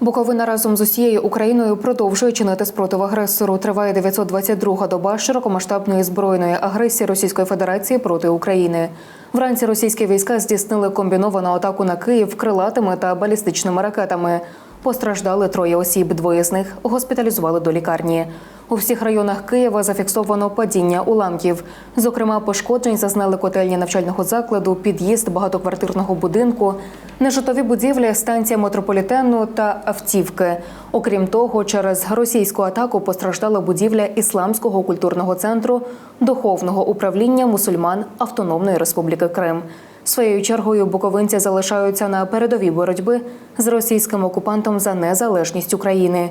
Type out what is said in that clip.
Буковина разом з усією Україною продовжує чинити спротив агресору. Триває 922-га доба широкомасштабної збройної агресії Російської Федерації проти України. Вранці російські війська здійснили комбіновану атаку на Київ крилатими та балістичними ракетами. Постраждали троє осіб. Двоє з них госпіталізували до лікарні. У всіх районах Києва зафіксовано падіння уламків. Зокрема, пошкоджень зазнали котельні навчального закладу, під'їзд багатоквартирного будинку, нежитлові будівлі, станція метрополітену та автівки. Окрім того, через російську атаку постраждала будівля ісламського культурного центру духовного управління мусульман Автономної Республіки Крим. Своєю чергою буковинці залишаються на передовій боротьби з російським окупантом за незалежність України.